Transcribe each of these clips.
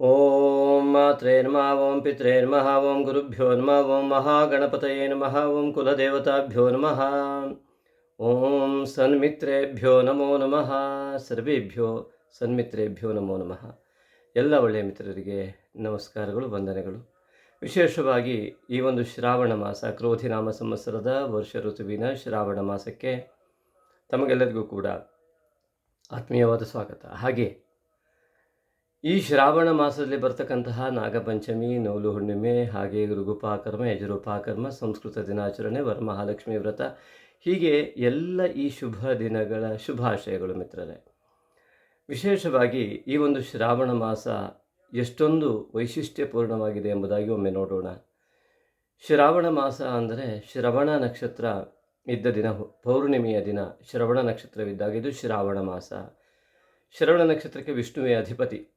ಓಂ ಮಾತ್ರೇ ನಮಃ ಓಂ ಪಿತ್ರೇ ನಮಃ ಓಂ ಗುರುಭ್ಯೋ ನಮಃ ಓಂ ಮಹಾಗಣಪತಯೇ ನಮಃ ಓಂ ಕುಲದೇವತಾಭ್ಯೋ ನಮಃ ಓಂ ಸನ್ಮಿತ್ರೇಭ್ಯೋ ನಮೋ ನಮಃ ಸರ್ವೇಭ್ಯೋ ಸನ್ಮಿತ್ರೇಭ್ಯೋ ನಮೋ ನಮಃ ಎಲ್ಲ ಒಳ್ಳೆಯ ಮಿತ್ರರಿಗೆ ನಮಸ್ಕಾರಗಳು, ವಂದನೆಗಳು. ವಿಶೇಷವಾಗಿ ಈ ಒಂದು ಶ್ರಾವಣ ಮಾಸ ಕ್ರೋಧಿನಾಮ ಸಂವತ್ಸರದ ವರ್ಷ ಋತುವಿನ ಶ್ರಾವಣ ಮಾಸಕ್ಕೆ ತಮಗೆಲ್ಲರಿಗೂ ಕೂಡ ಆತ್ಮೀಯವಾದ ಸ್ವಾಗತ. ಹಾಗೆ ಈ ಶ್ರಾವಣ ಮಾಸದಲ್ಲಿ ಬರ್ತಕ್ಕಂತಹ ನಾಗಪಂಚಮಿ ನೌಲು ಹುಣ್ಣಿಮೆ ಹಾಗೆ ಋಗುಪಾಕರ್ಮ ಯಜುರುಪಾಕರ್ಮ, ಸಂಸ್ಕೃತ ದಿನಾಚರಣೆ, ವರಮಹಾಲಕ್ಷ್ಮಿ ವ್ರತ, ಹೀಗೆ ಎಲ್ಲ ಈ ಶುಭ ದಿನಗಳ ಶುಭಾಶಯಗಳು ಮಿತ್ರರೇ. ವಿಶೇಷವಾಗಿ ಈ ಒಂದು ಶ್ರಾವಣ ಮಾಸ ಎಷ್ಟೊಂದು ವೈಶಿಷ್ಟ್ಯಪೂರ್ಣವಾಗಿದೆ ಎಂಬುದಾಗಿ ಒಮ್ಮೆ ನೋಡೋಣ. ಶ್ರಾವಣ ಮಾಸ ಅಂದರೆ ಶ್ರವಣ ನಕ್ಷತ್ರ ಇದ್ದ ದಿನ, ಪೌರ್ಣಿಮೆಯ ದಿನ, ಶ್ರವಣ ನಕ್ಷತ್ರವಿದ್ದಾಗ ಇದು ಶ್ರಾವಣ ಮಾಸ. ಶ್ರವಣ ನಕ್ಷತ್ರಕ್ಕೆ ವಿಷ್ಣುವೇ ಅಧಿಪತಿ.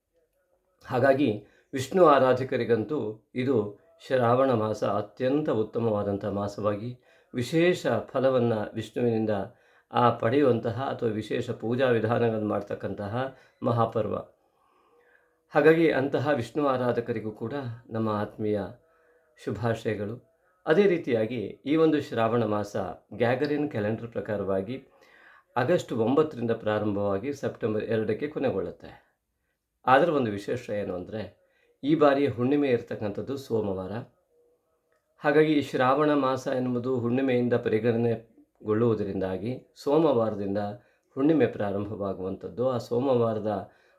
ಹಾಗಾಗಿ ವಿಷ್ಣು ಆರಾಧಕರಿಗಂತೂ ಇದು ಶ್ರಾವಣ ಮಾಸ ಅತ್ಯಂತ ಉತ್ತಮವಾದಂಥ ಮಾಸವಾಗಿ ವಿಶೇಷ ಫಲವನ್ನು ವಿಷ್ಣುವಿನಿಂದ ಆ ಪಡೆಯುವಂತಹ ಅಥವಾ ವಿಶೇಷ ಪೂಜಾ ವಿಧಾನಗಳನ್ನು ಮಾಡ್ತಕ್ಕಂತಹ ಮಹಾಪರ್ವ. ಹಾಗಾಗಿ ಅಂತಹ ವಿಷ್ಣು ಆರಾಧಕರಿಗೂ ಕೂಡ ನಮ್ಮ ಆತ್ಮೀಯ ಶುಭಾಶಯಗಳು. ಅದೇ ರೀತಿಯಾಗಿ ಈ ಒಂದು ಶ್ರಾವಣ ಮಾಸ ಗ್ಯಾಗರಿನ್ ಕ್ಯಾಲೆಂಡರ್ ಪ್ರಕಾರವಾಗಿ ಆಗಸ್ಟ್ ಒಂಬತ್ತರಿಂದ ಪ್ರಾರಂಭವಾಗಿ ಸೆಪ್ಟೆಂಬರ್ ಎರಡಕ್ಕೆ ಕೊನೆಗೊಳ್ಳುತ್ತೆ. ಆದರೆ ಒಂದು ವಿಶೇಷ ಏನು ಅಂದರೆ, ಈ ಬಾರಿ ಹುಣ್ಣಿಮೆ ಇರತಕ್ಕಂಥದ್ದು ಸೋಮವಾರ. ಹಾಗಾಗಿ ಈ ಶ್ರಾವಣ ಮಾಸ ಎನ್ನುವುದು ಹುಣ್ಣಿಮೆಯಿಂದ ಪರಿಗಣನೆಗೊಳ್ಳುವುದರಿಂದಾಗಿ ಸೋಮವಾರದಿಂದ ಹುಣ್ಣಿಮೆ ಪ್ರಾರಂಭವಾಗುವಂಥದ್ದು. ಆ ಸೋಮವಾರದ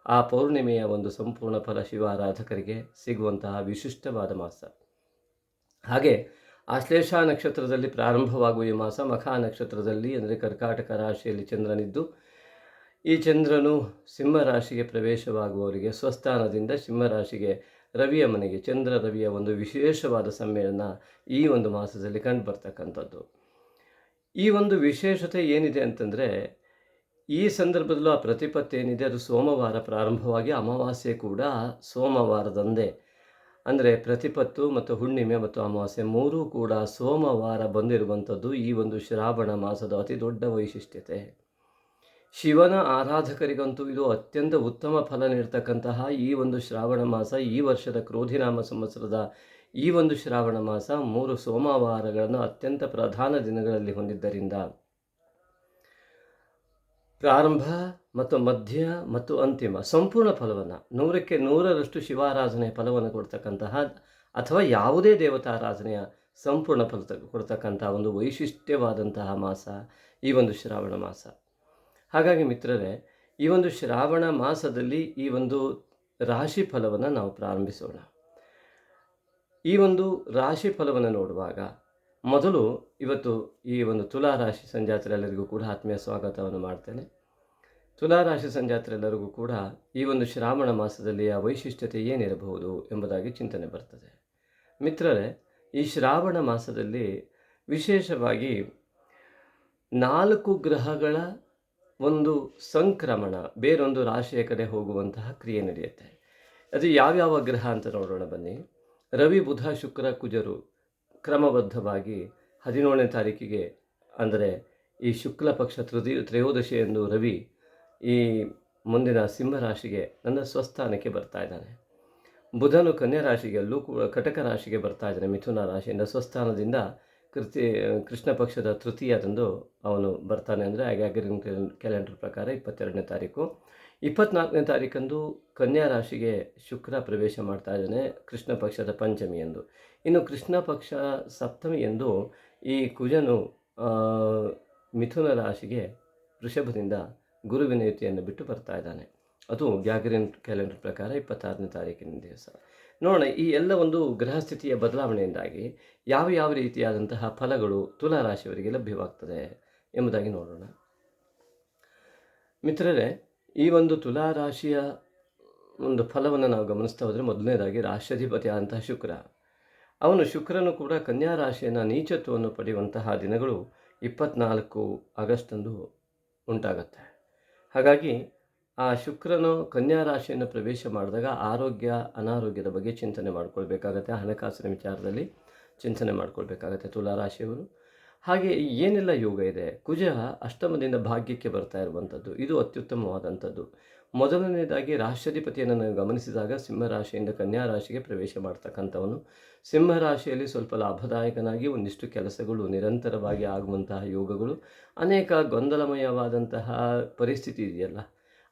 ಆ ಪೌರ್ಣಿಮೆಯ ಒಂದು ಸಂಪೂರ್ಣ ಫಲ ಶಿವಾರಾಧಕರಿಗೆ ಸಿಗುವಂತಹ ವಿಶಿಷ್ಟವಾದ ಮಾಸ. ಹಾಗೆ ಆಶ್ಲೇಷ ನಕ್ಷತ್ರದಲ್ಲಿ ಪ್ರಾರಂಭವಾಗುವ ಈ ಮಾಸ ಮಖಾ ನಕ್ಷತ್ರದಲ್ಲಿ, ಅಂದರೆ ಕರ್ಕಾಟಕ ರಾಶಿಯಲ್ಲಿ ಚಂದ್ರನಿದ್ದು ಈ ಚಂದ್ರನು ಸಿಂಹರಾಶಿಗೆ ಪ್ರವೇಶವಾಗುವವರಿಗೆ ಸ್ವಸ್ಥಾನದಿಂದ ಸಿಂಹರಾಶಿಗೆ ರವಿಯ ಮನೆಗೆ, ಚಂದ್ರ ರವಿಯ ಒಂದು ವಿಶೇಷವಾದ ಸಮ್ಮೇಳನ ಈ ಒಂದು ಮಾಸದಲ್ಲಿ ಕಂಡು ಬರ್ತಕ್ಕಂಥದ್ದು ಈ ಒಂದು ವಿಶೇಷತೆ ಏನಿದೆ ಅಂತಂದರೆ, ಈ ಸಂದರ್ಭದಲ್ಲೂ ಆ ಪ್ರತಿಪತ್ತು ಏನಿದೆ, ಅದು ಸೋಮವಾರ ಪ್ರಾರಂಭವಾಗಿ ಅಮಾವಾಸ್ಯೆ ಕೂಡ ಸೋಮವಾರದಂದೇ. ಅಂದರೆ ಪ್ರತಿಪತ್ತು ಮತ್ತು ಹುಣ್ಣಿಮೆ ಮತ್ತು ಅಮಾವಾಸ್ಯೆ ಮೂರೂ ಕೂಡ ಸೋಮವಾರ ಬಂದಿರುವಂಥದ್ದು ಈ ಒಂದು ಶ್ರಾವಣ ಮಾಸದ ಅತಿ ದೊಡ್ಡ ವೈಶಿಷ್ಟ್ಯತೆ. ಶಿವನ ಆರಾಧಕರಿಗಂತೂ ಇದು ಅತ್ಯಂತ ಉತ್ತಮ ಫಲ ನೀಡ್ತಕ್ಕಂತಹ ಈ ಒಂದು ಶ್ರಾವಣ ಮಾಸ, ಈ ವರ್ಷದ ಕ್ರೋಧಿನಾಮ ಸಂವತ್ಸರದ ಈ ಒಂದು ಶ್ರಾವಣ ಮಾಸ ಮೂರು ಸೋಮವಾರಗಳನ್ನು ಅತ್ಯಂತ ಪ್ರಧಾನ ದಿನಗಳಲ್ಲಿ ಹೊಂದಿದ್ದರಿಂದ ಪ್ರಾರಂಭ ಮತ್ತು ಮಧ್ಯ ಮತ್ತು ಅಂತಿಮ ಸಂಪೂರ್ಣ ಫಲವನ್ನು, ನೂರಕ್ಕೆ ನೂರರಷ್ಟು ಶಿವಾರಾಧನೆ ಫಲವನ್ನು ಕೊಡ್ತಕ್ಕಂತಹ ಅಥವಾ ಯಾವುದೇ ದೇವತಾರಾಧನೆಯ ಸಂಪೂರ್ಣ ಫಲ ಕೊಡ್ತಕ್ಕಂತಹ ಒಂದು ವೈಶಿಷ್ಟ್ಯವಾದಂತಹ ಮಾಸ ಈ ಒಂದು ಶ್ರಾವಣ ಮಾಸ. ಹಾಗಾಗಿ ಮಿತ್ರರೇ, ಈ ಒಂದು ಶ್ರಾವಣ ಮಾಸದಲ್ಲಿ ಈ ಒಂದು ರಾಶಿ ಫಲವನ್ನು ನಾವು ಪ್ರಾರಂಭಿಸೋಣ. ಈ ಒಂದು ರಾಶಿ ಫಲವನ್ನು ನೋಡುವಾಗ ಮೊದಲು ಇವತ್ತು ಈ ಒಂದು ತುಲಾ ರಾಶಿ ಸಂಜಾತರೆಲ್ಲರಿಗೂ ಕೂಡ ಆತ್ಮೀಯ ಸ್ವಾಗತವನ್ನು ಮಾಡ್ತೇನೆ. ತುಲಾ ರಾಶಿ ಸಂಜಾತರೆಲ್ಲರಿಗೂ ಕೂಡ ಈ ಒಂದು ಶ್ರಾವಣ ಮಾಸದಲ್ಲಿ ಆ ವೈಶಿಷ್ಟ್ಯತೆ ಏನಿರಬಹುದು ಎಂಬುದಾಗಿ ಚಿಂತನೆ ಬರ್ತದೆ. ಮಿತ್ರರೇ, ಈ ಶ್ರಾವಣ ಮಾಸದಲ್ಲಿ ವಿಶೇಷವಾಗಿ ನಾಲ್ಕು ಗ್ರಹಗಳ ಒಂದು ಸಂಕ್ರಮಣ, ಬೇರೊಂದು ರಾಶಿಯ ಕಡೆ ಹೋಗುವಂತಹ ಕ್ರಿಯೆ ನಡೆಯುತ್ತೆ. ಅದು ಯಾವ್ಯಾವ ಗ್ರಹ ಅಂತ ನೋಡೋಣ ಬನ್ನಿ. ರವಿ, ಬುಧ, ಶುಕ್ರ, ಕುಜರು ಕ್ರಮಬದ್ಧವಾಗಿ ಹದಿನೇಳನೇ ತಾರೀಕಿಗೆ ಅಂದರೆ ಈ ಶುಕ್ಲ ಪಕ್ಷ ತೃತೀಯ ತ್ರಯೋದಶಿಯಂದು ರವಿ ಈ ಮುಂದಿನ ಸಿಂಹರಾಶಿಗೆ ನನ್ನ ಸ್ವಸ್ಥಾನಕ್ಕೆ ಬರ್ತಾ ಇದ್ದಾನೆ. ಬುಧನು ಕನ್ಯಾ ರಾಶಿಗೆ ಅಲ್ಲೂ ಕಟಕ ರಾಶಿಗೆ ಬರ್ತಾ ಇದ್ದಾನೆ. ಮಿಥುನ ರಾಶಿಯಿಂದ ಸ್ವಸ್ಥಾನದಿಂದ ಕೃತಿ, ಕೃಷ್ಣ ಪಕ್ಷದ ತೃತೀಯದಂದು ಅವನು ಬರ್ತಾನೆ ಅಂದರೆ ಆಗ್ಯಾಗರಿನ್ ಕ್ಯಾಲೆಂಡರ್ ಪ್ರಕಾರ ಇಪ್ಪತ್ತೆರಡನೇ ತಾರೀಕು. ಇಪ್ಪತ್ನಾಲ್ಕನೇ ತಾರೀಕಂದು ಕನ್ಯಾ ರಾಶಿಗೆ ಶುಕ್ರ ಪ್ರವೇಶ ಮಾಡ್ತಾ ಇದ್ದಾನೆ ಕೃಷ್ಣ ಪಕ್ಷದ ಪಂಚಮಿ ಎಂದು. ಇನ್ನು ಕೃಷ್ಣ ಪಕ್ಷ ಸಪ್ತಮಿಯಂದು ಈ ಕುಜನು ಮಿಥುನ ರಾಶಿಗೆ ವೃಷಭದಿಂದ ಗುರುವಿನ ಯುತಿಯನ್ನು ಬಿಟ್ಟು ಬರ್ತಾ ಇದ್ದಾನೆ. ಅದು ಗ್ಯಾಗರಿನ್ ಕ್ಯಾಲೆಂಡರ್ ಪ್ರಕಾರ ಇಪ್ಪತ್ತಾರನೇ ತಾರೀಕಿನ ದಿವಸ. ನೋಡೋಣ, ಈ ಎಲ್ಲ ಒಂದು ಗ್ರಹಸ್ಥಿತಿಯ ಬದಲಾವಣೆಯಿಂದಾಗಿ ಯಾವ ಯಾವ ರೀತಿಯಾದಂತಹ ಫಲಗಳು ತುಲಾ ರಾಶಿಯವರಿಗೆ ಲಭ್ಯವಾಗ್ತದೆ ಎಂಬುದಾಗಿ ನೋಡೋಣ. ಮಿತ್ರರೇ, ಈ ಒಂದು ತುಲಾ ರಾಶಿಯ ಒಂದು ಫಲವನ್ನು ನಾವು ಗಮನಿಸ್ತಾ ಹೋದರೆ ಮೊದಲನೇದಾಗಿ ರಾಷ್ಟ್ರಾಧಿಪತಿ ಆದಂತಹ ಶುಕ್ರ. ಅವನು ಶುಕ್ರನು ಕೂಡ ಕನ್ಯಾ ರಾಶಿಯನ್ನು ನೀಚತ್ವವನ್ನು ಪಡೆಯುವಂತಹ ದಿನಗಳು ಇಪ್ಪತ್ನಾಲ್ಕು ಆಗಸ್ಟಂದು ಉಂಟಾಗುತ್ತೆ. ಹಾಗಾಗಿ ಆ ಶುಕ್ರನು ಕನ್ಯಾ ರಾಶಿಯನ್ನು ಪ್ರವೇಶ ಮಾಡಿದಾಗ ಆರೋಗ್ಯ, ಅನಾರೋಗ್ಯದ ಬಗ್ಗೆ ಚಿಂತನೆ ಮಾಡ್ಕೊಳ್ಬೇಕಾಗತ್ತೆ. ಹಣಕಾಸಿನ ವಿಚಾರದಲ್ಲಿ ಚಿಂತನೆ ಮಾಡ್ಕೊಳ್ಬೇಕಾಗತ್ತೆ ತುಲಾ ರಾಶಿಯವರು. ಹಾಗೆ ಏನೆಲ್ಲ ಯೋಗ ಇದೆ? ಕುಜ ಅಷ್ಟಮದಿಂದ ಭಾಗ್ಯಕ್ಕೆ ಬರ್ತಾ ಇರುವಂಥದ್ದು. ಇದು ಅತ್ಯುತ್ತಮವಾದಂಥದ್ದು. ಮೊದಲನೇದಾಗಿ ರಾಷ್ಟ್ರಾಧಿಪತಿಯನ್ನು ನಾವು ಗಮನಿಸಿದಾಗ ಸಿಂಹರಾಶಿಯಿಂದ ಕನ್ಯಾ ರಾಶಿಗೆ ಪ್ರವೇಶ ಮಾಡ್ತಕ್ಕಂಥವನು. ಸಿಂಹರಾಶಿಯಲ್ಲಿ ಸ್ವಲ್ಪ ಲಾಭದಾಯಕನಾಗಿ ಒಂದಿಷ್ಟು ಕೆಲಸಗಳು ನಿರಂತರವಾಗಿ ಆಗುವಂತಹ ಯೋಗಗಳು. ಅನೇಕ ಗೊಂದಲಮಯವಾದಂತಹ ಪರಿಸ್ಥಿತಿ ಇದೆಯಲ್ಲ.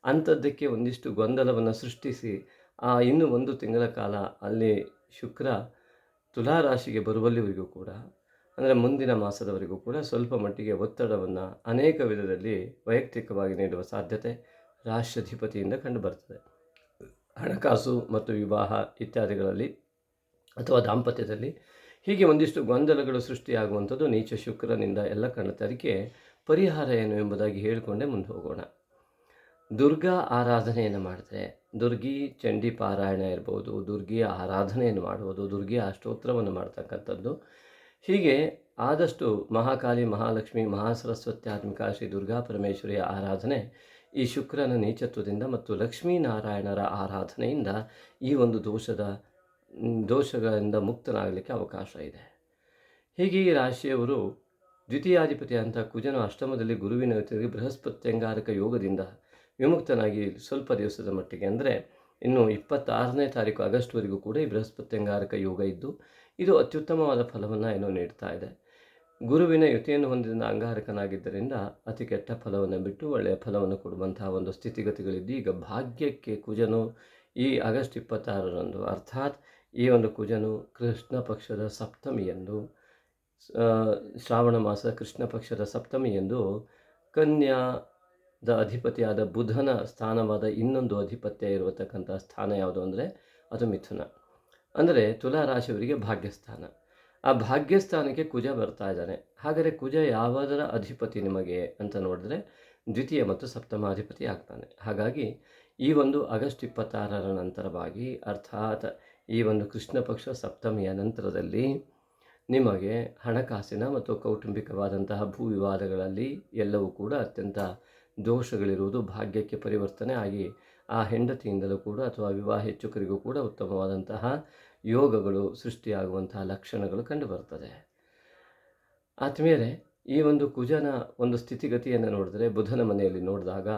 ಅಂಥದ್ದಕ್ಕೆ ಒಂದಿಷ್ಟು ಗೊಂದಲವನ್ನು ಸೃಷ್ಟಿಸಿ, ಆ ಇನ್ನು ಒಂದು ತಿಂಗಳ ಕಾಲ ಅಲ್ಲಿ ಶುಕ್ರ ತುಲಾ ರಾಶಿಗೆ ಬರುವಲ್ಲಿವರೆಗೂ ಕೂಡ, ಅಂದರೆ ಮುಂದಿನ ಮಾಸದವರೆಗೂ ಕೂಡ ಸ್ವಲ್ಪ ಮಟ್ಟಿಗೆ ಒತ್ತಡವನ್ನು ಅನೇಕ ವಿಧದಲ್ಲಿ ವೈಯಕ್ತಿಕವಾಗಿ ನೀಡುವ ಸಾಧ್ಯತೆ ರಾಷ್ಟ್ರಾಧಿಪತಿಯಿಂದ ಕಂಡುಬರ್ತದೆ ಹಣಕಾಸು ಮತ್ತು ವಿವಾಹ ಇತ್ಯಾದಿಗಳಲ್ಲಿ ಅಥವಾ ದಾಂಪತ್ಯದಲ್ಲಿ ಹೀಗೆ ಒಂದಿಷ್ಟು ಗೊಂದಲಗಳು ಸೃಷ್ಟಿಯಾಗುವಂಥದ್ದು ನೀಚ ಶುಕ್ರನಿಂದ ಎಲ್ಲ ಕಾಣುತ್ತೆ ಪರಿಹಾರ ಏನು ಎಂಬುದಾಗಿ ಹೇಳಿಕೊಂಡೇ ಮುಂದೆ ಹೋಗೋಣ. ದುರ್ಗಾ ಆರಾಧನೆಯನ್ನು ಮಾಡಿದ್ರೆ, ದುರ್ಗಿ ಚಂಡಿ ಪಾರಾಯಣ ಇರ್ಬೋದು ದುರ್ಗಿಯ ಆರಾಧನೆಯನ್ನು ಮಾಡುವುದು ದುರ್ಗಿ ಅಷ್ಟೋತ್ತರವನ್ನು ಮಾಡ್ತಕ್ಕಂಥದ್ದು. ಹೀಗೆ ಆದಷ್ಟು ಮಹಾಕಾಳಿ, ಮಹಾಲಕ್ಷ್ಮಿ ಮಹಾಸರಸ್ವತ್ಯಾತ್ಮಿಕ ಶ್ರೀ ದುರ್ಗಾ ಪರಮೇಶ್ವರಿಯ ಆರಾಧನೆ ಈ ಶುಕ್ರನ ನೀಚತ್ವದಿಂದ ಮತ್ತು ಲಕ್ಷ್ಮೀನಾರಾಯಣರ ಆರಾಧನೆಯಿಂದ ಈ ಒಂದು ದೋಷದ, ದೋಷಗಳಿಂದ ಮುಕ್ತನಾಗಲಿಕ್ಕೆ ಅವಕಾಶ ಇದೆ. ಹೀಗೆ ಈ ರಾಶಿಯವರು ದ್ವಿತೀಯಾಧಿಪತಿ ಅಂತ ಕುಜನ ಅಷ್ಟಮದಲ್ಲಿ ಗುರುವಿನ ಬೃಹಸ್ಪತ್ಯಂಗಾರಕ ಯೋಗದಿಂದ ವಿಮುಕ್ತನಾಗಿ ಸ್ವಲ್ಪ ದಿವಸದ ಮಟ್ಟಿಗೆ ಅಂದರೆ ಇನ್ನು ಇಪ್ಪತ್ತಾರನೇ ತಾರೀಕು ಆಗಸ್ಟ್ವರೆಗೂ ಕೂಡ ಈ ಬೃಹಸ್ಪತ್ಯಂಗಾರಕ ಯೋಗ ಇದ್ದು ಇದು ಅತ್ಯುತ್ತಮವಾದ ಫಲವನ್ನು ಏನೋ ನೀಡ್ತಾ ಇದೆ. ಗುರುವಿನ ಯುತಿಯನ್ನು ಹೊಂದಿದ ಅಂಗಾರಕನಾಗಿದ್ದರಿಂದ ಅತಿ ಕೆಟ್ಟ ಫಲವನ್ನು ಬಿಟ್ಟು ಒಳ್ಳೆಯ ಫಲವನ್ನು ಕೊಡುವಂತಹ ಒಂದು ಸ್ಥಿತಿಗತಿಗಳಿದ್ದು ಈಗ ಭಾಗ್ಯಕ್ಕೆ ಕುಜನು ಈ ಆಗಸ್ಟ್ ಇಪ್ಪತ್ತಾರರಂದು ಅರ್ಥಾತ್ ಈ ಒಂದು ಕುಜನು ಕೃಷ್ಣ ಪಕ್ಷದ ಸಪ್ತಮಿಯಂದು ಶ್ರಾವಣ ಮಾಸ ಕೃಷ್ಣ ಪಕ್ಷದ ಸಪ್ತಮಿಯಂದು ಕನ್ಯಾದ ಅಧಿಪತಿಯಾದ ಬುಧನ ಸ್ಥಾನವಾದ ಇನ್ನೊಂದು ಅಧಿಪತ್ಯ ಇರತಕ್ಕಂಥ ಸ್ಥಾನ ಯಾವುದು ಅಂದರೆ ಅದು ಮಿಥುನ. ಅಂದರೆ ತುಲಾ ರಾಶಿಯವರಿಗೆ ಭಾಗ್ಯಸ್ಥಾನ. ಆ ಭಾಗ್ಯಸ್ಥಾನಕ್ಕೆ ಕುಜ ಬರ್ತಾ ಇದ್ದಾನೆ. ಹಾಗಾದರೆ ಕುಜ ಯಾವುದರ ಅಧಿಪತಿ ನಿಮಗೆ ಅಂತ ನೋಡಿದ್ರೆ ದ್ವಿತೀಯ ಮತ್ತು ಸಪ್ತಮಾಧಿಪತಿ ಆಗ್ತಾನೆ. ಹಾಗಾಗಿ ಈ ಒಂದು ಆಗಸ್ಟ್ ಇಪ್ಪತ್ತಾರರ ನಂತರವಾಗಿ ಅರ್ಥಾತ್ ಈ ಒಂದು ಕೃಷ್ಣ ಪಕ್ಷ ಸಪ್ತಮಿಯ ನಂತರದಲ್ಲಿ ನಿಮಗೆ ಹಣಕಾಸಿನ ಮತ್ತು ಕೌಟುಂಬಿಕವಾದಂತಹ ಭೂ ವಿವಾದಗಳಲ್ಲಿ ಎಲ್ಲವೂ ಕೂಡ ಅತ್ಯಂತ ದೋಷಗಳಿರುವುದು ಭಾಗ್ಯಕ್ಕೆ ಪರಿವರ್ತನೆ ಆಗಿ ಆ ಹೆಂಡತಿಯಿಂದಲೂ ಕೂಡ ಅಥವಾ ವಿವಾಹ ಹೆಚ್ಚುಕರಿಗೂ ಕೂಡ ಉತ್ತಮವಾದಂತಹ ಯೋಗಗಳು ಸೃಷ್ಟಿಯಾಗುವಂತಹ ಲಕ್ಷಣಗಳು ಕಂಡುಬರ್ತದೆ ಆತ್ಮೀಯರೇ, ಈ ಒಂದು ಕುಜನ ಒಂದು ಸ್ಥಿತಿಗತಿಯನ್ನು ನೋಡಿದರೆ ಬುಧನ ಮನೆಯಲ್ಲಿ ನೋಡಿದಾಗ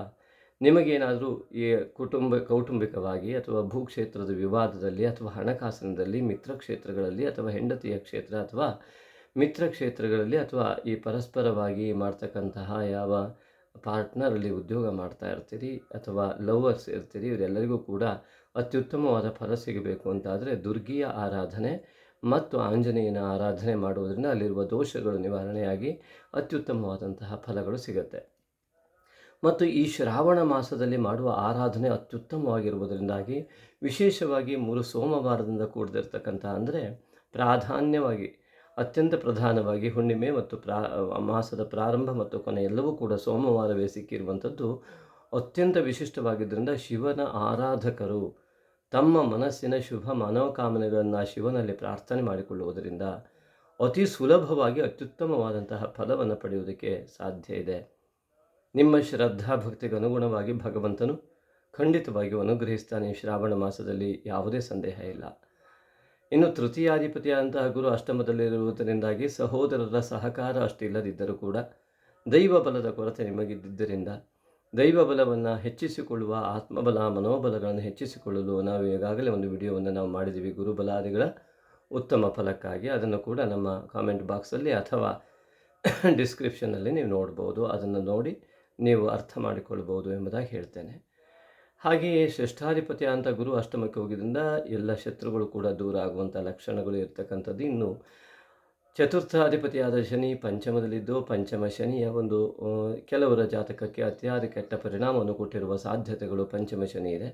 ನಿಮಗೇನಾದರೂ ಈ ಕುಟುಂಬ ಕೌಟುಂಬಿಕವಾಗಿ ಅಥವಾ ಭೂಕ್ಷೇತ್ರದ ವಿವಾದದಲ್ಲಿ ಅಥವಾ ಹಣಕಾಸಿನದಲ್ಲಿ, ಮಿತ್ರ ಕ್ಷೇತ್ರಗಳಲ್ಲಿ ಅಥವಾ ಹೆಂಡತಿಯ ಕ್ಷೇತ್ರ ಅಥವಾ ಮಿತ್ರ ಕ್ಷೇತ್ರಗಳಲ್ಲಿ ಅಥವಾ ಈ ಪರಸ್ಪರವಾಗಿ ಮಾಡ್ತಕ್ಕಂತಹ ಯಾವ ಪಾರ್ಟ್ನರಲ್ಲಿ ಉದ್ಯೋಗ ಮಾಡ್ತಾ ಇರ್ತೀರಿ ಅಥವಾ ಲವರ್ಸ್ ಇರ್ತೀರಿ, ಇವರೆಲ್ಲರಿಗೂ ಕೂಡ ಅತ್ಯುತ್ತಮವಾದ ಫಲ ಸಿಗಬೇಕು ಅಂತಾದರೆ ದುರ್ಗಿಯ ಆರಾಧನೆ ಮತ್ತು ಆಂಜನೇಯನ ಆರಾಧನೆ ಮಾಡುವುದರಿಂದ ಅಲ್ಲಿರುವ ದೋಷಗಳು ನಿವಾರಣೆಯಾಗಿ ಅತ್ಯುತ್ತಮವಾದಂತಹ ಫಲಗಳು ಸಿಗುತ್ತೆ. ಮತ್ತು ಈ ಶ್ರಾವಣ ಮಾಸದಲ್ಲಿ ಮಾಡುವ ಆರಾಧನೆ ಅತ್ಯುತ್ತಮವಾಗಿರುವುದರಿಂದಾಗಿ ವಿಶೇಷವಾಗಿ ಮೂರು ಸೋಮವಾರದಿಂದ ಕೂಡಿದಿರ್ತಕ್ಕಂಥ ಅಂದರೆ ಪ್ರಾಧಾನ್ಯವಾಗಿ ಅತ್ಯಂತ ಪ್ರಧಾನವಾಗಿ ಹುಣ್ಣಿಮೆ ಮತ್ತು ಪ್ರಾ ಮಾಸದ ಪ್ರಾರಂಭ ಮತ್ತು ಕೊನೆ ಎಲ್ಲವೂ ಕೂಡ ಸೋಮವಾರವೇ ಸಿಕ್ಕಿರುವಂಥದ್ದು ಅತ್ಯಂತ ವಿಶಿಷ್ಟವಾಗಿದ್ದರಿಂದ ಶಿವನ ಆರಾಧಕರು ತಮ್ಮ ಮನಸ್ಸಿನ ಶುಭ ಮನೋಕಾಮನೆಗಳನ್ನು ಶಿವನಲ್ಲಿ ಪ್ರಾರ್ಥನೆ ಮಾಡಿಕೊಳ್ಳುವುದರಿಂದ ಅತಿ ಸುಲಭವಾಗಿ ಅತ್ಯುತ್ತಮವಾದಂತಹ ಫಲವನ್ನು ಪಡೆಯುವುದಕ್ಕೆ ಸಾಧ್ಯ ಇದೆ. ನಿಮ್ಮ ಶ್ರದ್ಧಾ ಭಕ್ತಿಗೆ ಅನುಗುಣವಾಗಿ ಭಗವಂತನು ಖಂಡಿತವಾಗಿಯೂ ಅನುಗ್ರಹಿಸ್ತಾನೆ ಶ್ರಾವಣ ಮಾಸದಲ್ಲಿ ಯಾವುದೇ ಸಂದೇಹ ಇಲ್ಲ. ಇನ್ನು ತೃತೀಯಾಧಿಪತಿಯಾದಂತಹ ಗುರು ಅಷ್ಟಮದಲ್ಲಿರುವುದರಿಂದಾಗಿ ಸಹೋದರರ ಸಹಕಾರ ಅಷ್ಟಿಲ್ಲದಿದ್ದರೂ ಕೂಡ ದೈವ ಬಲದ ಕೊರತೆ ನಿಮಗಿದ್ದರಿಂದ ದೈವ ಬಲವನ್ನು ಹೆಚ್ಚಿಸಿಕೊಳ್ಳುವ ಆತ್ಮಬಲ, ಮನೋಬಲಗಳನ್ನು ಹೆಚ್ಚಿಸಿಕೊಳ್ಳಲು ನಾವು ಈಗಾಗಲೇ ಒಂದು ವಿಡಿಯೋವನ್ನು ನಾವು ಮಾಡಿದ್ದೀವಿ. ಗುರುಬಲಾದಿಗಳ ಉತ್ತಮ ಫಲಕ್ಕಾಗಿ. ಅದನ್ನು ಕೂಡ ನಮ್ಮ ಕಾಮೆಂಟ್ ಬಾಕ್ಸಲ್ಲಿ ಅಥವಾ ಡಿಸ್ಕ್ರಿಪ್ಷನಲ್ಲಿ ನೀವು ನೋಡ್ಬೋದು. ಅದನ್ನು ನೋಡಿ ನೀವು ಅರ್ಥ ಮಾಡಿಕೊಳ್ಬೋದು ಎಂಬುದಾಗಿ ಹೇಳ್ತೇನೆ. ಹಾಗೆಯೇ ಶ್ರೇಷ್ಠಾಧಿಪತಿ ಅಂತ ಗುರು ಅಷ್ಟಮಕ್ಕೆ ಹೋಗಿದ್ದರಿಂದ ಎಲ್ಲ ಶತ್ರುಗಳು ಕೂಡ ದೂರ ಆಗುವಂಥ ಲಕ್ಷಣಗಳು ಇರ್ತಕ್ಕಂಥದ್ದು. ಇನ್ನು ಚತುರ್ಥಾಧಿಪತಿಯಾದ ಶನಿ ಪಂಚಮದಲ್ಲಿದ್ದು, ಪಂಚಮ ಶನಿಯ ಒಂದು ಕೆಲವರ ಜಾತಕಕ್ಕೆ ಅತ್ಯಾದಿ ಕೆಟ್ಟ ಪರಿಣಾಮವನ್ನು ಕೊಟ್ಟಿರುವ ಸಾಧ್ಯತೆಗಳು ಪಂಚಮ ಶನಿ ಇದೆ.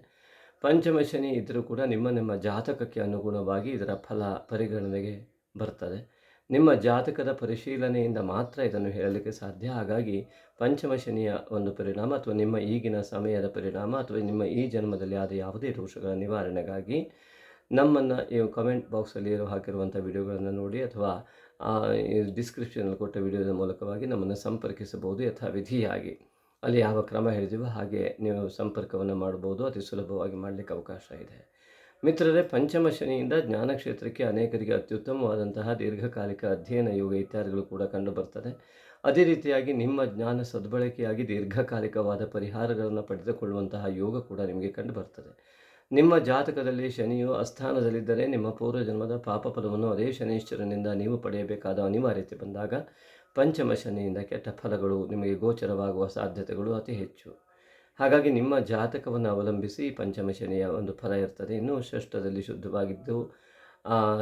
ಪಂಚಮ ಶನಿ ಇದ್ದರೂ ಕೂಡ ನಿಮ್ಮ ನಿಮ್ಮ ಜಾತಕಕ್ಕೆ ಅನುಗುಣವಾಗಿ ಇದರ ಫಲ ಪರಿಗಣನೆಗೆ ಬರ್ತದೆ. ನಿಮ್ಮ ಜಾತಕದ ಪರಿಶೀಲನೆಯಿಂದ ಮಾತ್ರ ಇದನ್ನು ಹೇಳಲಿಕ್ಕೆ ಸಾಧ್ಯ. ಹಾಗಾಗಿ ಪಂಚಮ ಶನಿಯ ಒಂದು ಪರಿಣಾಮ ಅಥವಾ ನಿಮ್ಮ ಈಗಿನ ಸಮಯದ ಪರಿಣಾಮ ಅಥವಾ ನಿಮ್ಮ ಈ ಜನ್ಮದಲ್ಲಿ ಆದ ಯಾವುದೇ ದೋಷಗಳ ನಿವಾರಣೆಗಾಗಿ ನಮ್ಮನ್ನು ಈ ಕಮೆಂಟ್ ಬಾಕ್ಸಲ್ಲಿ ಹಾಕಿರುವಂಥ ವಿಡಿಯೋಗಳನ್ನು ನೋಡಿ ಅಥವಾ ಡಿಸ್ಕ್ರಿಪ್ಷನಲ್ಲಿ ಕೊಟ್ಟ ವಿಡಿಯೋದ ಮೂಲಕವಾಗಿ ನಮ್ಮನ್ನು ಸಂಪರ್ಕಿಸಬಹುದು ಯಥಾವಿಧಿಯಾಗಿ. ಅಲ್ಲಿ ಯಾವ ಕ್ರಮ ಹೇಳಿದೀವೋ ಹಾಗೆ ನೀವು ಸಂಪರ್ಕವನ್ನು ಮಾಡ್ಬೋದು ಅತಿ ಸುಲಭವಾಗಿ ಮಾಡಲಿಕ್ಕೆ ಅವಕಾಶ ಇದೆ. ಮಿತ್ರರೇ, ಪಂಚಮ ಶನಿಯಿಂದ ಜ್ಞಾನ ಕ್ಷೇತ್ರಕ್ಕೆ ಅನೇಕರಿಗೆ ಅತ್ಯುತ್ತಮವಾದಂತಹ ದೀರ್ಘಕಾಲಿಕ ಅಧ್ಯಯನ ಯೋಗ ಇತ್ಯಾದಿಗಳು ಕೂಡ ಕಂಡು ಬರ್ತದೆ. ಅದೇ ರೀತಿಯಾಗಿ ನಿಮ್ಮ ಜ್ಞಾನ ಸದ್ಬಳಕೆಯಾಗಿ ದೀರ್ಘಕಾಲಿಕವಾದ ಪರಿಹಾರಗಳನ್ನು ಪಡೆದುಕೊಳ್ಳುವಂತಹ ಯೋಗ ಕೂಡ ನಿಮಗೆ ಕಂಡು ಬರ್ತದೆ. ನಿಮ್ಮ ಜಾತಕದಲ್ಲಿ ಶನಿಯು ಅಸ್ಥಾನದಲ್ಲಿದ್ದರೆ ನಿಮ್ಮ ಪೂರ್ವಜನ್ಮದ ಪಾಪ ಫಲವನ್ನು ಅದೇ ಶನೀಶ್ವರನಿಂದ ನೀವು ಪಡೆಯಬೇಕಾದ ಅನಿವಾರ್ಯತೆ ಬಂದಾಗ ಪಂಚಮ ಶನಿಯಿಂದ ಕೆಟ್ಟ ಫಲಗಳು ನಿಮಗೆ ಗೋಚರವಾಗುವ ಸಾಧ್ಯತೆಗಳು ಅತಿ ಹೆಚ್ಚು. ಹಾಗಾಗಿ ನಿಮ್ಮ ಜಾತಕವನ್ನು ಅವಲಂಬಿಸಿ ಪಂಚಮ ಶನಿಯ ಒಂದು ಫಲ ಇರ್ತದೆ. ಇನ್ನೂ ಷಷ್ಠದಲ್ಲಿ ಶುದ್ಧವಾಗಿದ್ದು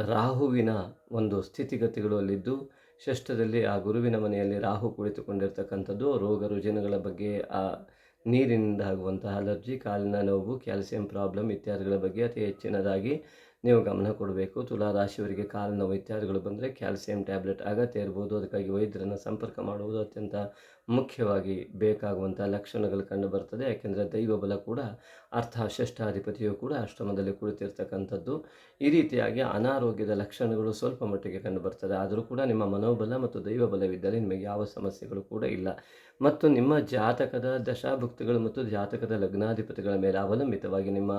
ರಾಹುವಿನ ಒಂದು ಸ್ಥಿತಿಗತಿಗಳು ಅಲ್ಲಿದ್ದು, ಷಷ್ಠದಲ್ಲಿ ಆ ಗುರುವಿನ ಮನೆಯಲ್ಲಿ ರಾಹು ಕುಳಿತುಕೊಂಡಿರ್ತಕ್ಕಂಥದ್ದು, ರೋಗ ರುಜಿನಗಳ ಬಗ್ಗೆ, ಆ, ನೀರಿನಿಂದ ಆಗುವಂತಹ ಅಲರ್ಜಿ, ಕಾಲಿನ ನೋವು, ಕ್ಯಾಲ್ಸಿಯಂ ಪ್ರಾಬ್ಲಮ್ ಇತ್ಯಾದಿಗಳ ಬಗ್ಗೆ ಅತಿ ಹೆಚ್ಚಿನದಾಗಿ ನೀವು ಗಮನ ಕೊಡಬೇಕು. ತುಲಾ ರಾಶಿಯವರಿಗೆ ಕಾಲು ನೋವು ಇತ್ಯಾದಿಗಳು ಬಂದರೆ ಕ್ಯಾಲ್ಸಿಯಂ ಟ್ಯಾಬ್ಲೆಟ್ ಅಗತ್ಯ ಇರ್ಬೋದು. ಅದಕ್ಕಾಗಿ ವೈದ್ಯರನ್ನು ಸಂಪರ್ಕ ಮಾಡುವುದು ಅತ್ಯಂತ ಮುಖ್ಯವಾಗಿ ಬೇಕಾಗುವಂಥ ಲಕ್ಷಣಗಳು ಕಂಡು ಬರ್ತದೆ. ಯಾಕೆಂದರೆ ದೈವ ಬಲ ಕೂಡ, ಅರ್ಥ ಷಷ್ಠಾಧಿಪತಿಯು ಕೂಡ ಅಷ್ಟಮದಲ್ಲಿ ಕುಳಿತಿರ್ತಕ್ಕಂಥದ್ದು. ಈ ರೀತಿಯಾಗಿ ಅನಾರೋಗ್ಯದ ಲಕ್ಷಣಗಳು ಸ್ವಲ್ಪ ಮಟ್ಟಿಗೆ ಕಂಡು ಬರ್ತದೆ. ಆದರೂ ಕೂಡ ನಿಮ್ಮ ಮನೋಬಲ ಮತ್ತು ದೈವ ಬಲವಿದ್ದರೆ ನಿಮಗೆ ಯಾವ ಸಮಸ್ಯೆಗಳು ಕೂಡ ಇಲ್ಲ. ಮತ್ತು ನಿಮ್ಮ ಜಾತಕದ ದಶಾಭುಕ್ತಿಗಳು ಮತ್ತು ಜಾತಕದ ಲಗ್ನಾಧಿಪತಿಗಳ ಮೇಲೆ ಅವಲಂಬಿತವಾಗಿ ನಿಮ್ಮ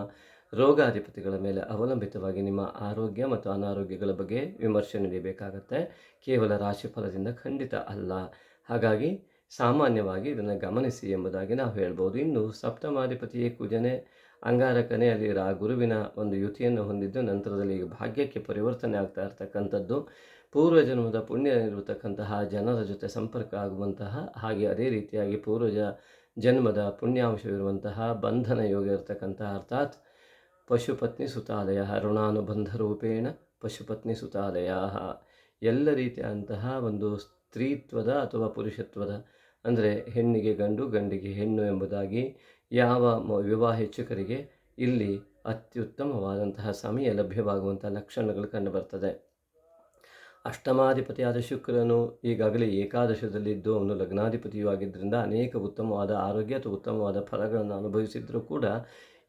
ರೋಗಾಧಿಪತಿಗಳ ಮೇಲೆ ಅವಲಂಬಿತವಾಗಿ ನಿಮ್ಮ ಆರೋಗ್ಯ ಮತ್ತು ಅನಾರೋಗ್ಯಗಳ ಬಗ್ಗೆ ವಿಮರ್ಶೆ ನಡೆಯಬೇಕಾಗತ್ತೆ ಕೇವಲ ರಾಶಿಫಲದಿಂದ ಖಂಡಿತ ಅಲ್ಲ. ಹಾಗಾಗಿ ಸಾಮಾನ್ಯವಾಗಿ ಇದನ್ನು ಗಮನಿಸಿ ಎಂಬುದಾಗಿ ನಾವು ಹೇಳ್ಬೋದು. ಇನ್ನು ಸಪ್ತಮಾಧಿಪತಿಯೇ ಕುಜನೆ, ಅಂಗಾರಕನೇ ಅಲ್ಲಿ ರಾ ಗುರುವಿನ ಒಂದು ಯುತಿಯನ್ನು ಹೊಂದಿದ್ದು, ನಂತರದಲ್ಲಿ ಭಾಗ್ಯಕ್ಕೆ ಪರಿವರ್ತನೆ ಆಗ್ತಾ ಇರತಕ್ಕಂಥದ್ದು. ಪೂರ್ವಜನ್ಮದ ಪುಣ್ಯ ಇರತಕ್ಕಂತಹ ಜನರ ಜೊತೆ ಸಂಪರ್ಕ ಆಗುವಂತಹ, ಹಾಗೆ ಅದೇ ರೀತಿಯಾಗಿ ಪೂರ್ವಜ ಜನ್ಮದ ಪುಣ್ಯಾಂಶವಿರುವಂತಹ ಬಂಧನ ಯೋಗ ಇರತಕ್ಕಂತಹ, ಅರ್ಥಾತ್ ಪಶುಪತ್ನಿ ಸುತಾಲಯ ಋಣಾನುಬಂಧ ರೂಪೇಣ ಪಶುಪತ್ನಿ ಸುತಾಲಯ ಎಲ್ಲ ರೀತಿಯಾದಂತಹ ಒಂದು ಸ್ತ್ರೀತ್ವದ ಅಥವಾ ಪುರುಷತ್ವದ, ಅಂದರೆ ಹೆಣ್ಣಿಗೆ ಗಂಡು, ಗಂಡಿಗೆ ಹೆಣ್ಣು ಎಂಬುದಾಗಿ ಯಾವ ವಿವಾಹೇಚ್ಛಕರಿಗೆ ಇಲ್ಲಿ ಅತ್ಯುತ್ತಮವಾದಂತಹ ಸಮಯ ಲಭ್ಯವಾಗುವಂಥ ಲಕ್ಷಣಗಳು ಕಂಡುಬರ್ತದೆ ಅಷ್ಟಮಾಧಿಪತಿಯಾದ ಶುಕ್ರನು ಈಗಾಗಲೇ ಏಕಾದಶದಲ್ಲಿದ್ದು, ಅವನು ಲಗ್ನಾಧಿಪತಿಯೂ ಆಗಿದ್ದರಿಂದ ಅನೇಕ ಉತ್ತಮವಾದ ಆರೋಗ್ಯ ಅಥವಾ ಉತ್ತಮವಾದ ಫಲಗಳನ್ನು ಅನುಭವಿಸಿದರೂ ಕೂಡ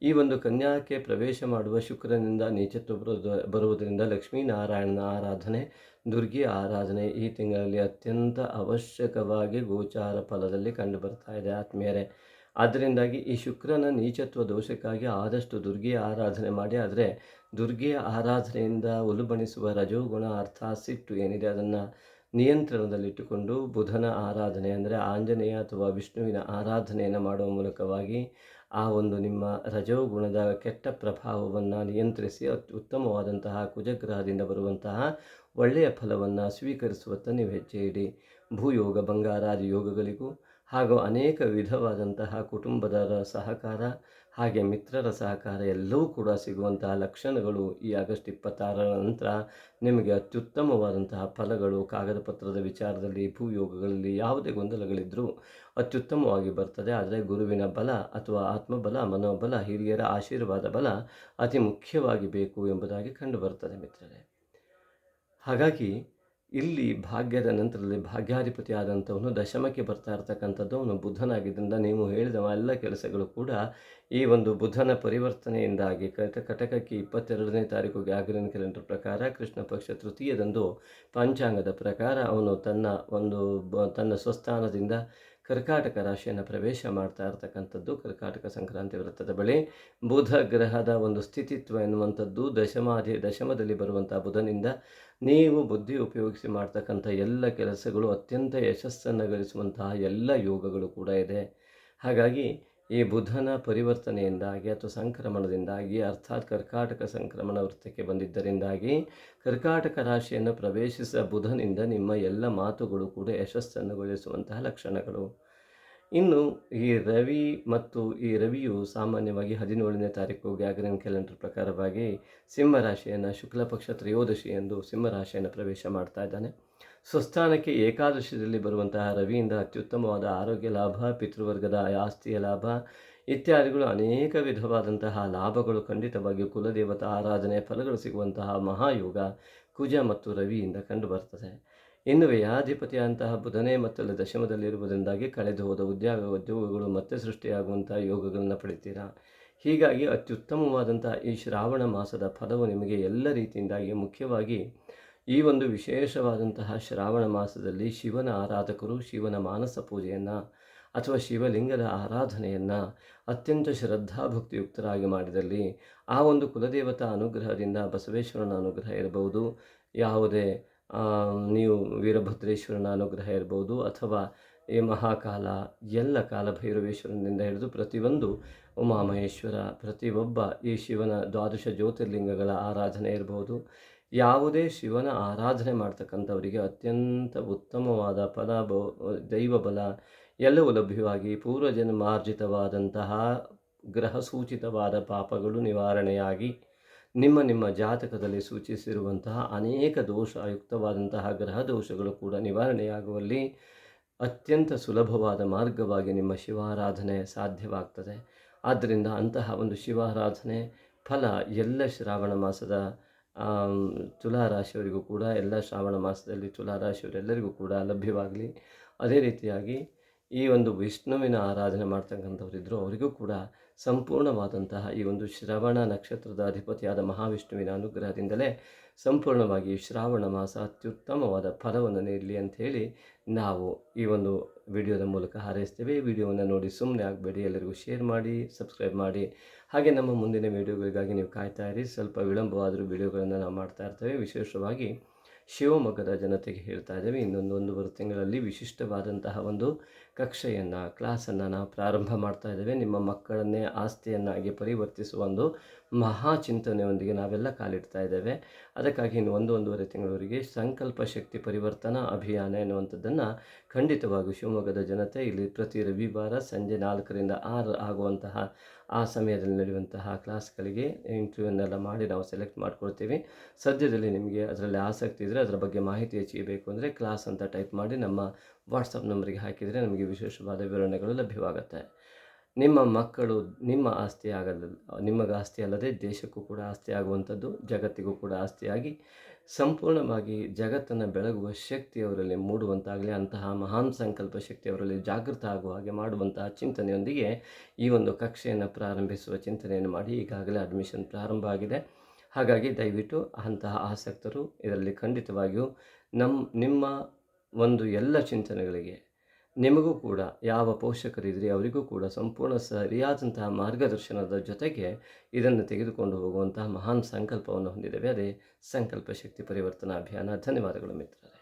ಈ ಒಂದು ಕನ್ಯಾಕ್ಕೆ ಪ್ರವೇಶ ಮಾಡುವ ಶುಕ್ರನಿಂದ ನೀಚತ್ವ ಬರುವುದು ಬರುವುದರಿಂದ ಲಕ್ಷ್ಮೀನಾರಾಯಣನ ಆರಾಧನೆ, ದುರ್ಗಿ ಆರಾಧನೆ ಈ ತಿಂಗಳಲ್ಲಿ ಅತ್ಯಂತ ಅವಶ್ಯಕವಾಗಿ ಗೋಚಾರ ಫಲದಲ್ಲಿ ಕಂಡುಬರ್ತಾ ಇದೆ ಆತ್ಮೀಯರೇ. ಆದ್ದರಿಂದಾಗಿ ಈ ಶುಕ್ರನ ನೀಚತ್ವ ದೋಷಕ್ಕಾಗಿ ಆದಷ್ಟು ದುರ್ಗಿಯ ಆರಾಧನೆ ಮಾಡಿ, ಆದರೆ ದುರ್ಗಿಯ ಆರಾಧನೆಯಿಂದ ಉಲುಬಣಿಸುವ ರಜೋಗುಣ ಅರ್ಥ ಸಿಟ್ಟು ಏನಿದೆ ಅದನ್ನು ನಿಯಂತ್ರಣದಲ್ಲಿಟ್ಟುಕೊಂಡು ಬುಧನ ಆರಾಧನೆ ಅಂದರೆ ಆಂಜನೇಯ ಅಥವಾ ವಿಷ್ಣುವಿನ ಆರಾಧನೆಯನ್ನು ಮಾಡುವ ಮೂಲಕವಾಗಿ ಆ ಒಂದು ನಿಮ್ಮ ರಜೋಗುಣದ ಕೆಟ್ಟ ಪ್ರಭಾವವನ್ನು ನಿಯಂತ್ರಿಸಿ ಉತ್ತಮವಾದಂತಹ ಕುಜಗ್ರಹದಿಂದ ಬರುವಂತಹ ಒಳ್ಳೆಯ ಫಲವನ್ನು ಸ್ವೀಕರಿಸುವತ್ತ ನೀವು ಹೆಜ್ಜೆ ಇಡಿ. ಭೂಯೋಗ, ಬಂಗಾರಾದಿ ಯೋಗಗಳಿಗೂ ಹಾಗೂ ಅನೇಕ ವಿಧವಾದಂತಹ ಕುಟುಂಬದ ಸಹಕಾರ ಹಾಗೆ ಮಿತ್ರರ ಸಹಕಾರ ಎಲ್ಲವೂ ಕೂಡ ಸಿಗುವಂತಹ ಲಕ್ಷಣಗಳು ಈ ಆಗಸ್ಟ್ ಇಪ್ಪತ್ತಾರರ ನಂತರ ನಿಮಗೆ ಅತ್ಯುತ್ತಮವಾದಂತಹ ಫಲಗಳು ಕಾಗದ ಪತ್ರದ ವಿಚಾರದಲ್ಲಿ, ಭೂಯೋಗಗಳಲ್ಲಿ ಯಾವುದೇ ಗೊಂದಲಗಳಿದ್ದರೂ ಅತ್ಯುತ್ತಮವಾಗಿ ಬರ್ತದೆ. ಆದರೆ ಗುರುವಿನ ಬಲ ಅಥವಾ ಆತ್ಮಬಲ, ಮನೋಬಲ, ಹಿರಿಯರ ಆಶೀರ್ವಾದ ಬಲ ಅತಿ ಮುಖ್ಯವಾಗಿ ಬೇಕು ಎಂಬುದಾಗಿ ಕಂಡು ಬರ್ತದೆ ಮಿತ್ರರೇ. ಹಾಗಾಗಿ ಇಲ್ಲಿ ಭಾಗ್ಯದ ನಂತರದಲ್ಲಿ ಭಾಗ್ಯಾಧಿಪತಿ ಆದಂಥವನು ದಶಮಕ್ಕೆ ಬರ್ತಾ ಇರ್ತಕ್ಕಂಥದ್ದು. ಅವನು ಬುದ್ಧನಾಗಿದ್ದರಿಂದ ನೀವು ಹೇಳಿದ ಎಲ್ಲ ಕೆಲಸಗಳು ಕೂಡ ಈ ಒಂದು ಬುಧನ ಪರಿವರ್ತನೆಯಿಂದಾಗಿ ಕಟ, ಕಟಕಕ್ಕೆ ಇಪ್ಪತ್ತೆರಡನೇ ತಾರೀಕು ಗ್ಯಾಗ್ರಿನ್ ಕ್ಯಾಲೆಂಡರ್ ಪ್ರಕಾರ ಕೃಷ್ಣ ಪಕ್ಷ ತೃತೀಯದಂದು ಪಂಚಾಂಗದ ಪ್ರಕಾರ ಅವನು ತನ್ನ ಒಂದು ತನ್ನ ಸ್ವಸ್ಥಾನದಿಂದ ಕರ್ಕಾಟಕ ರಾಶಿಯನ್ನು ಪ್ರವೇಶ ಮಾಡ್ತಾ ಇರತಕ್ಕಂಥದ್ದು ಕರ್ಕಾಟಕ ಸಂಕ್ರಾಂತಿ ವೃತ್ತದ ಬಳಿ. ಬುಧ ಗ್ರಹದ ಒಂದು ಸ್ಥಿತಿತ್ವ ಎನ್ನುವಂಥದ್ದು ದಶಮಾಧಿ ದಶಮದಲ್ಲಿ ಬರುವಂಥ ಬುಧನಿಂದ ನೀವು ಬುದ್ಧಿ ಉಪಯೋಗಿಸಿ ಮಾಡ್ತಕ್ಕಂಥ ಎಲ್ಲ ಕೆಲಸಗಳು ಅತ್ಯಂತ ಯಶಸ್ಸನ್ನು ಗಳಿಸುವಂತಹ ಎಲ್ಲ ಯೋಗಗಳು ಕೂಡ ಇದೆ. ಹಾಗಾಗಿ ಈ ಬುಧನ ಪರಿವರ್ತನೆಯಿಂದಾಗಿ ಅಥವಾ ಸಂಕ್ರಮಣದಿಂದಾಗಿ, ಅರ್ಥಾತ್ ಕರ್ಕಾಟಕ ಸಂಕ್ರಮಣ ವೃತ್ತಕ್ಕೆ ಬಂದಿದ್ದರಿಂದಾಗಿ, ಕರ್ಕಾಟಕ ರಾಶಿಯನ್ನು ಪ್ರವೇಶಿಸಿದ ಬುಧನಿಂದ ನಿಮ್ಮ ಎಲ್ಲ ಮಾತುಗಳು ಕೂಡ ಯಶಸ್ಸನ್ನು ಗೊಳಿಸುವಂತಹ ಲಕ್ಷಣಗಳು. ಇನ್ನು ಈ ರವಿ ಮತ್ತು ಈ ರವಿಯು ಸಾಮಾನ್ಯವಾಗಿ ಹದಿನೇಳನೇ ತಾರೀಕು ಗ್ಯಾಗ್ರನ್ ಕ್ಯಾಲೆಂಡರ್ ಪ್ರಕಾರವಾಗಿ ಸಿಂಹರಾಶಿಯನ್ನು ಶುಕ್ಲ ಪಕ್ಷ ತ್ರಯೋದಶಿ ಎಂದು ಸಿಂಹರಾಶಿಯನ್ನು ಪ್ರವೇಶ ಮಾಡ್ತಾ ಇದ್ದಾನೆ. ಸ್ವಸ್ಥಾನಕ್ಕೆ ಏಕಾದಶಿಯಲ್ಲಿ ಬರುವಂತಹ ರವಿಯಿಂದ ಅತ್ಯುತ್ತಮವಾದ ಆರೋಗ್ಯ ಲಾಭ, ಪಿತೃವರ್ಗದ ಆಸ್ತಿಯ ಲಾಭ ಇತ್ಯಾದಿಗಳು ಅನೇಕ ವಿಧವಾದಂತಹ ಲಾಭಗಳು ಖಂಡಿತವಾಗಿ ಕುಲದೇವತಾ ಆರಾಧನೆ ಫಲಗಳು ಸಿಗುವಂತಹ ಮಹಾಯೋಗ ಕುಜ ಮತ್ತು ರವಿಯಿಂದ ಕಂಡುಬರ್ತದೆ ಇನ್ನು ವ್ಯಾಧಿಪತಿಯಂತಹ ಬುಧನೇ ಮತ್ತಲ್ಲಿ ದಶಮದಲ್ಲಿರುವುದರಿಂದಾಗಿ ಕಳೆದು ಹೋದ ಉದ್ಯೋಗ ಉದ್ಯೋಗಗಳು ಮತ್ತೆ ಸೃಷ್ಟಿಯಾಗುವಂತಹ ಯೋಗಗಳನ್ನು ಪಡಿತೀರಾ? ಹೀಗಾಗಿ ಅತ್ಯುತ್ತಮವಾದಂತಹ ಈ ಶ್ರಾವಣ ಮಾಸದ ಫಲವು ನಿಮಗೆ ಎಲ್ಲ ರೀತಿಯಿಂದಾಗಿ ಮುಖ್ಯವಾಗಿ ಈ ಒಂದು ವಿಶೇಷವಾದಂತಹ ಶ್ರಾವಣ ಮಾಸದಲ್ಲಿ ಶಿವನ ಆರಾಧಕರು ಶಿವನ ಮಾನಸ ಪೂಜೆಯನ್ನು ಅಥವಾ ಶಿವಲಿಂಗದ ಆರಾಧನೆಯನ್ನು ಅತ್ಯಂತ ಶ್ರದ್ಧಾಭಕ್ತಿಯುಕ್ತರಾಗಿ ಮಾಡಿದಲ್ಲಿ ಆ ಒಂದು ಕುಲದೇವತಾ ಅನುಗ್ರಹದಿಂದ ಬಸವೇಶ್ವರನ ಅನುಗ್ರಹ ಇರಬಹುದು. ಯಾವುದೇ ನೀವು ವೀರಭದ್ರೇಶ್ವರನ ಅನುಗ್ರಹ ಇರಬಹುದು ಅಥವಾ ಈ ಮಹಾಕಾಲ, ಎಲ್ಲ ಕಾಲಭೈರವೇಶ್ವರನಿಂದ ಹಿಡಿದು ಪ್ರತಿಯೊಂದು ಉಮಾಮಹೇಶ್ವರ, ಪ್ರತಿಯೊಬ್ಬ ಈ ಶಿವನ ದ್ವಾದಶ ಜ್ಯೋತಿರ್ಲಿಂಗಗಳ ಆರಾಧನೆ ಇರ್ಬೋದು ಯಾವುದೇ ಶಿವನ ಆರಾಧನೆ ಮಾಡ್ತಕ್ಕಂಥವರಿಗೆ ಅತ್ಯಂತ ಉತ್ತಮವಾದ ಫಲ, ಬ- ದೈವ ಬಲ ಎಲ್ಲವೂ ಲಭ್ಯವಾಗಿ ಪೂರ್ವಜನ್ಮಾರ್ಜಿತವಾದಂತಹ ಗ್ರಹ ಸೂಚಿತವಾದ ಪಾಪಗಳು ನಿವಾರಣೆಯಾಗಿ ನಿಮ್ಮ ನಿಮ್ಮ ಜಾತಕದಲ್ಲಿ ಸೂಚಿಸಿರುವಂತಹ ಅನೇಕ ದೋಷಯುಕ್ತವಾದಂತಹ ಗ್ರಹ ದೋಷಗಳು ಕೂಡ ನಿವಾರಣೆಯಾಗುವಲ್ಲಿ ಅತ್ಯಂತ ಸುಲಭವಾದ ಮಾರ್ಗವಾಗಿ ನಿಮ್ಮ ಶಿವಾರಾಧನೆ ಸಾಧ್ಯವಾಗ್ತದೆ. ಆದ್ದರಿಂದ ಅಂತಹ ಒಂದು ಶಿವಾರಾಧನೆ ಫಲ ಎಲ್ಲ ಶ್ರಾವಣ ಮಾಸದ ಆಮ್, ತುಲಾರಾಶಿಯವರಿಗೂ ಕೂಡ ಎಲ್ಲ ಶ್ರಾವಣ ಮಾಸದಲ್ಲಿ ತುಲಾರಾಶಿಯವರೆಲ್ಲರಿಗೂ ಕೂಡ ಲಭ್ಯವಾಗಲಿ. ಅದೇ ರೀತಿಯಾಗಿ ಈ ಒಂದು ವಿಷ್ಣುವಿನ ಆರಾಧನೆ ಮಾಡ್ತಕ್ಕಂಥವರಿದ್ದರು ಅವರಿಗೂ ಕೂಡ ಸಂಪೂರ್ಣವಾದಂತಹ ಈ ಒಂದು ಶ್ರವಣ ನಕ್ಷತ್ರದ ಅಧಿಪತಿಯಾದ ಮಹಾವಿಷ್ಣುವಿನ ಅನುಗ್ರಹದಿಂದಲೇ ಸಂಪೂರ್ಣವಾಗಿ ಶ್ರಾವಣ ಮಾಸ ಅತ್ಯುತ್ತಮವಾದ ಫಲವನ್ನು ನೀಡಲಿ ಅಂಥೇಳಿ ನಾವು ಈ ಒಂದು ವಿಡಿಯೋದ ಮೂಲಕ ಹಾರೈಸ್ತೇವೆ. ಈ ವಿಡಿಯೋವನ್ನು ನೋಡಿ ಸುಮ್ಮನೆ ಆಗಬೇಡಿ, ಎಲ್ಲರಿಗೂ ಶೇರ್ ಮಾಡಿ, ಸಬ್ಸ್ಕ್ರೈಬ್ ಮಾಡಿ. ಹಾಗೆ ನಮ್ಮ ಮುಂದಿನ ವಿಡಿಯೋಗಳಿಗಾಗಿ ನೀವು ಕಾಯ್ತಾ ಇರಿ. ಸ್ವಲ್ಪ ವಿಳಂಬವಾದರೂ ವಿಡಿಯೋಗಳನ್ನು ನಾವು ಮಾಡ್ತಾ ಇರ್ತೇವೆ. ವಿಶೇಷವಾಗಿ ಶಿವಮೊಗ್ಗದ ಜನತೆಗೆ ಹೇಳ್ತಾ ಇದ್ದೇವೆ. ಇನ್ನೊಂದು ಒಂದೂವರೆ ತಿಂಗಳಲ್ಲಿ ವಿಶಿಷ್ಟವಾದಂತಹ ಒಂದು ಕಕ್ಷೆಯನ್ನು, ಕ್ಲಾಸನ್ನು ನಾವು ಪ್ರಾರಂಭ ಮಾಡ್ತಾ ಇದ್ದೇವೆ. ನಿಮ್ಮ ಮಕ್ಕಳನ್ನೇ ಆಸ್ತಿಯನ್ನಾಗಿ ಪರಿವರ್ತಿಸುವ ಒಂದು ಮಹಾ ಚಿಂತನೆಯೊಂದಿಗೆ ನಾವೆಲ್ಲ ಕಾಲಿಡ್ತಾ ಇದ್ದೇವೆ. ಅದಕ್ಕಾಗಿ ಇನ್ನು ಒಂದು ಒಂದೂವರೆ ತಿಂಗಳವರೆಗೆ ಸಂಕಲ್ಪ ಶಕ್ತಿ ಪರಿವರ್ತನಾ ಅಭಿಯಾನ ಎನ್ನುವಂಥದ್ದನ್ನು ಖಂಡಿತವಾಗಿ ಶಿವಮೊಗ್ಗದ ಜನತೆ ಇಲ್ಲಿ ಪ್ರತಿ ರವಿವಾರ ಸಂಜೆ ನಾಲ್ಕರಿಂದ ಆರು ಆಗುವಂತಹ ಆ ಸಮಯದಲ್ಲಿ ನಡೆಯುವಂತಹ ಕ್ಲಾಸ್ಗಳಿಗೆ ಇಂಟರ್ವ್ಯೂನೆಲ್ಲ ಮಾಡಿ ನಾವು ಸೆಲೆಕ್ಟ್ ಮಾಡ್ಕೊಳ್ತೀವಿ. ಸದ್ಯದಲ್ಲಿ ನಿಮಗೆ ಅದರಲ್ಲಿ ಆಸಕ್ತಿ ಇದ್ದರೆ ಅದರ ಬಗ್ಗೆ ಮಾಹಿತಿ ಹೆಚ್ಚಿಗೆ ಅಂದರೆ ಕ್ಲಾಸ್ ಅಂತ ಟೈಪ್ ಮಾಡಿ ನಮ್ಮ ವಾಟ್ಸಪ್ ನಂಬರಿಗೆ ಹಾಕಿದರೆ ನಮಗೆ ವಿಶೇಷವಾದ ವಿವರಣೆಗಳು ಲಭ್ಯವಾಗುತ್ತೆ. ನಿಮ್ಮ ಮಕ್ಕಳು ನಿಮ್ಮ ಆಸ್ತಿ ಆಗಲ್ಲ ನಿಮಗೆ ಆಸ್ತಿ ಅಲ್ಲದೆ ದೇಶಕ್ಕೂ ಕೂಡ ಆಸ್ತಿ ಆಗುವಂಥದ್ದು, ಜಗತ್ತಿಗೂ ಕೂಡ ಆಸ್ತಿಯಾಗಿ ಸಂಪೂರ್ಣವಾಗಿ ಜಗತ್ತನ್ನು ಬೆಳಗುವ ಶಕ್ತಿ ಅವರಲ್ಲಿ ಮೂಡುವಂತಾಗಲಿ, ಅಂತಹ ಮಹಾನ್ ಸಂಕಲ್ಪ ಶಕ್ತಿ ಅವರಲ್ಲಿ ಜಾಗೃತ ಆಗುವ ಹಾಗೆ ಮಾಡುವಂತಹ ಚಿಂತನೆಯೊಂದಿಗೆ ಈ ಒಂದು ಕಕ್ಷೆಯನ್ನು ಪ್ರಾರಂಭಿಸುವ ಚಿಂತನೆಯನ್ನು ಮಾಡಿ ಈಗಾಗಲೇ ಅಡ್ಮಿಷನ್ ಪ್ರಾರಂಭ ಆಗಿದೆ. ಹಾಗಾಗಿ ದಯವಿಟ್ಟು ಅಂತಹ ಆಸಕ್ತರು ಇದರಲ್ಲಿ ಖಂಡಿತವಾಗಿಯೂ ನಮ್ಮ ನಿಮ್ಮ ಒಂದು ಎಲ್ಲ ಚಿಂತನೆಗಳಿಗೆ ನಿಮಗೂ ಕೂಡ, ಯಾವ ಪೋಷಕರಿದ್ರಿ ಅವರಿಗೂ ಕೂಡ ಸಂಪೂರ್ಣ ಸರಿಯಾದಂತಹ ಮಾರ್ಗದರ್ಶನದ ಜೊತೆಗೆ ಇದನ್ನು ತೆಗೆದುಕೊಂಡು ಹೋಗುವಂತಹ ಮಹಾನ್ ಸಂಕಲ್ಪವನ್ನು ಹೊಂದಿದ್ದೇವೆ. ಅದೇ ಸಂಕಲ್ಪ ಶಕ್ತಿ ಪರಿವರ್ತನಾ ಅಭಿಯಾನ. ಧನ್ಯವಾದಗಳು ಮಿತ್ರರೇ.